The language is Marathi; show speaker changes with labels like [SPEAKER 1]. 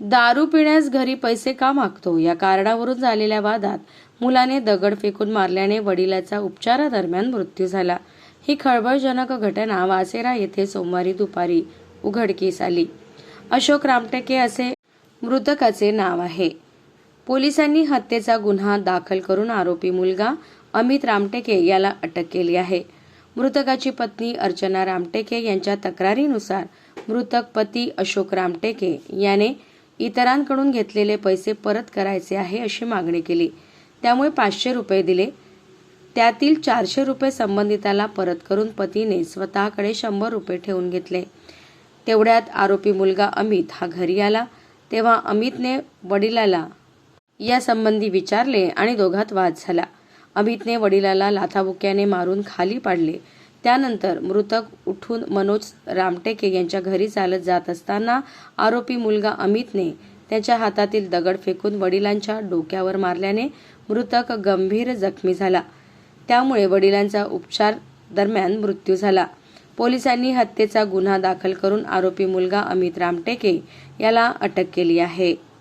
[SPEAKER 1] दारू पिण्यास घरी पैसे का मागतो? या कारणावरून झालेल्या वादात मुलाने दगड फेकून मारल्याने वडिलाचा उपचारादरम्यान मृत्यू झाला. ही खळबळजनक घटना वासेरा येथे सोमवारी दुपारी उघडकीस आली. अशोक रामटेके असे मृतकाचे नाव आहे. पोलिसांनी हत्येचा गुन्हा दाखल करून आरोपी मुलगा अमित रामटेके याला अटक केली आहे. मृतकाची पत्नी अर्चना रामटेके यांच्या तक्रारीनुसार मृतक पती अशोक रामटेके याने इतरांकडून घेतलेले पैसे परत करायचे आहे अशी मागणी केली. त्यामुळे पाचशे रुपये दिले. त्यातील चारशे रुपये संबंधिताला परत करून पतीने स्वतःकडे शंभर रुपये ठेवून घेतले. तेवढ्यात आरोपी मुलगा अमित हा घरी आला. तेव्हा अमितने वडिलाला या संबंधी विचारले आणि दोघात वाद झाला. अमितने वडिलाला लाथाबुक्याने मारून खाली पाडले. त्यानंतर मृतक उठून मनोज रामटेके यांच्या घरी चालत जात असताना आरोपी मुलगा अमितने त्याच्या हातातील दगड फेकून वडिलांच्या डोक्यावर मारल्याने मृतक गंभीर जखमी झाला. त्यामुळे वडिलांचा उपचार दरम्यान मृत्यू झाला. पोलिसांनी हत्येचा गुन्हा दाखल करून आरोपी मुलगा अमित रामटेके याला अटक केली आहे.